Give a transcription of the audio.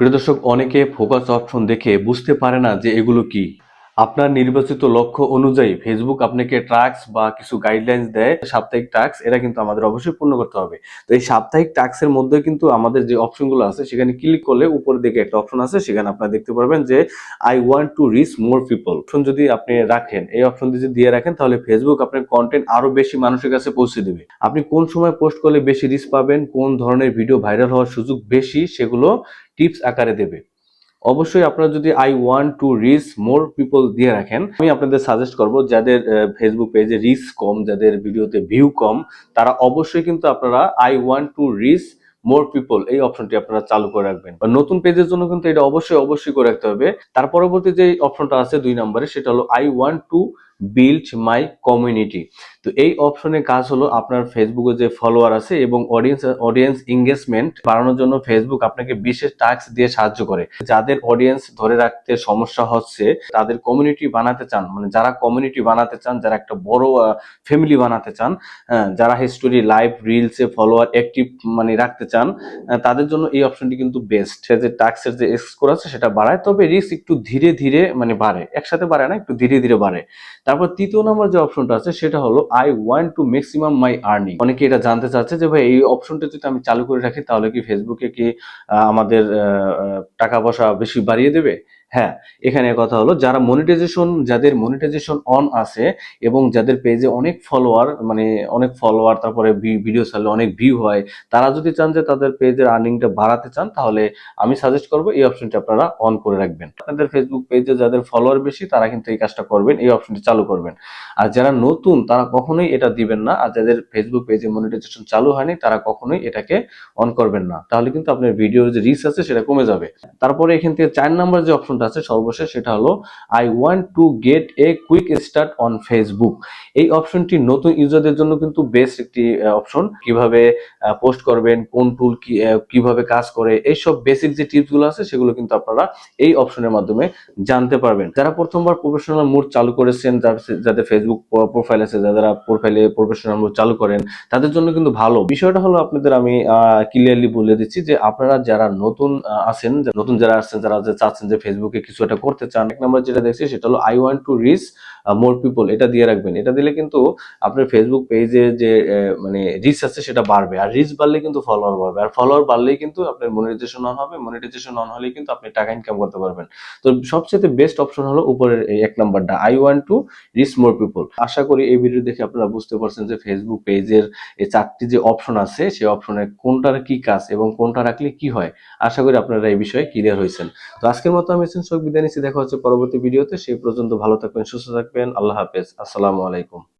প্রিয় দর্শক, অনেকে ফোকাস অপশন দেখে বুঝতে পারে না যে এগুলো কি। আপনার নির্বাচিত লক্ষ্য অনুযায়ী ফেসবুক আপনাকে ট্রাক্স বা কিছু গাইডলাইন্স দেয়, সাপ্তাহিক টাস্ক এটা কিন্তু আমাদের অবশ্যই পূর্ণ করতে হবে। তো এই সাপ্তাহিক টাস্কের মধ্যে কিন্তু আমাদের যে অপশনগুলো আছে, সেখানে ক্লিক করলে উপরে দিকে একটা অপশন আছে, সেখানে আপনারা দেখতে পারবেন যে I want to reach more people option যদি আপনি রাখেন, এই অপশন যদি দিয়ে রাখেন, তাহলে ফেসবুক আপনার কন্টেন্ট আরও বেশি মানুষের কাছে পৌঁছে দেবে। আপনি কোন সময় পোস্ট করলে বেশি রিচ পাবেন, কোন ধরনের ভিডিও ভাইরাল হওয়ার সুযোগ বেশি, সেগুলো টিপস আকারে দেবে। অবশ্যই আপনারা যদি I want to reach more people দিয়ে রাখেন, আমি আপনাদের সাজেস্ট করব যাদের ফেসবুক পেজে রিচ কম, যাদের ভিডিওতে ভিউ কম, তারা অবশ্যই কিন্তু আপনারা I want to reach more people এই অপশনটি আপনারা চালু করে রাখবেন। নতুন পেজের জন্য কিন্তু এটা অবশ্যই অবশ্যই করে রাখতে হবে। তার পরবর্তী যে অপশনটা আছে দুই নম্বরে, সেটা হলো I want to build my community তো এই অপশনের কাজ হলো আপনার ফেসবুকে যে ফলোয়ার আছে এবং অডিয়েন্স অডিয়েন্স এঙ্গেজমেন্ট বাড়ানোর জন্য ফেসবুক আপনাকে বিশেষ টাস্ক দিয়ে সাহায্য করে। যাদের অডিয়েন্স ধরে রাখতে সমস্যা হচ্ছে তাদের কমিউনিটি বানাতে চান মানে যারা কমিউনিটি বানাতে চান যারা একটা বড় ফ্যামিলি বানাতে চান হ্যাঁ, যারা হিস্টোরি লাইভ রিলসে ফলোয়ার অ্যাক্টিভ মানে রাখতে চান তাদের জন্য এই অপশনটি কিন্তু বেস্ট যে টাস্কের যে স্কোর আছে সেটা বাড়ায় তবে রিস্ক একটু ধীরে ধীরে মানে বাড়ে একসাথে বাড়ে না একটু ধীরে ধীরে বাড়ে। তারপর তৃতীয় নম্বর যে অপশনটা আছে সেটা হলো I want to maximum my earning অনেকে এটা জানতে চাচ্ছে যে, ভাই, এই অপশনটা যদি আমি চালু করে রাখি, তাহলে কি ফেসবুকে কি আমাদের টাকা পয়সা বেশি বাড়িয়ে দেবে? হ্যাঁ এখানে কথা হলো যারা মনিটাইজেশন যাদের মনিটাইজেশন অন আছে এবং যাদের পেজে অনেক ফলোয়ার মানে অনেক ফলোয়ার তারপরে ভিডিও ছাড়লে অনেক ভিউ হয়, তারা যদি চান যে তাদের পেজের আর্নিংটা বাড়াতে চান, তাহলে আমি সাজেস্ট করব এই অপশনটি আপনারা অন করে রাখবেন। আপনাদের ফেসবুক পেজে যাদের ফলোয়ার বেশি, তারা কিন্তু এই কাজটা করবেন, এই অপশনটি চালু করবেন। আর যারা নতুন, তারা কখনোই এটা দিবেন না, আর যাদের ফেসবুক পেজে মনিটাইজেশন চালু হয়নি, তারা কখনোই এটাকে অন করবেন না। তাহলে কিন্তু আপনার ভিডিওর যে রিচ আছে, সেটা কমে যাবে। তারপরে এখান থেকে চার নাম্বার যে অপশনটা আছে সর্বশেষ, সেটা হলো I want to get a quick start on Facebook এই অপশনটি নতুন ইউজারদের জন্য কিন্তু বেস্ট একটি অপশন কীভাবে পোস্ট করবেন, কোন টুল কীভাবে কাজ করে, এইসব বেসিক যে টিপসগুলো আছে, সেগুলো কিন্তু আপনারা এই অপশনের মাধ্যমে জানতে পারবেন। যারা প্রথমবার প্রফেশনাল মোড চালু করেছেন যাদের ফেসবুক প্রোফাইল আছে, যারা প্রোফাইলে প্রফেশনাল মোড চালু করেন, তাদের জন্য কিন্তু ভালো। বিষয়টা হলো আপনাদের আমি ক্লিয়ারলি বলে দিচ্ছি যে আপনারা যারা নতুন আছেন, নতুন যারা আছেন যারা চাচ্ছেন যে ফেসবুকে কিছু একটা করতে চান, এক নম্বর যেটা দেখছি সেটা হলো I want to reach more people এটা দিয়ে রাখবেন। এটা দিলে কিন্তু আপনার ফেসবুক পেজে যে মানে রিচ আছে সেটা বাড়বে। আর রিচ বাড়লে কিন্তু ফলোয়ার বাড়বে। আর ফলোয়ার বাড়লেই কিন্তু আপনার মনিটাইজেশন অন হবে মনিটাইজেশন অন হলেই কিন্তু আপনি টাকা ইনকাম করতে পারবেন। তো সবচেয়ে বেস্ট অপশন হলো উপরের এক নাম্বারটা I want to reach more people আশা করি এই ভিডিও দেখে আপনারা বুঝতে পারছেন যে ফেসবুক পেজের এই চারটি যে অপশন আছে, সেই অপশনে কোনটার কি কাজ এবং কোনটা রাখলে কি হয়। আশা করি আপনারা এই বিষয়ে ক্লিয়ার হয়েছেন। তো আজকের মতো আমি এসেন শোক বিদায় নিচ্ছি। দেখা হচ্ছে পরবর্তী ভিডিওতে। সেই পর্যন্ত ভালো থাকবেন, সুস্থ থাকবেন। আল্লাহ হাফেজ। আসসালামু আলাইকুম।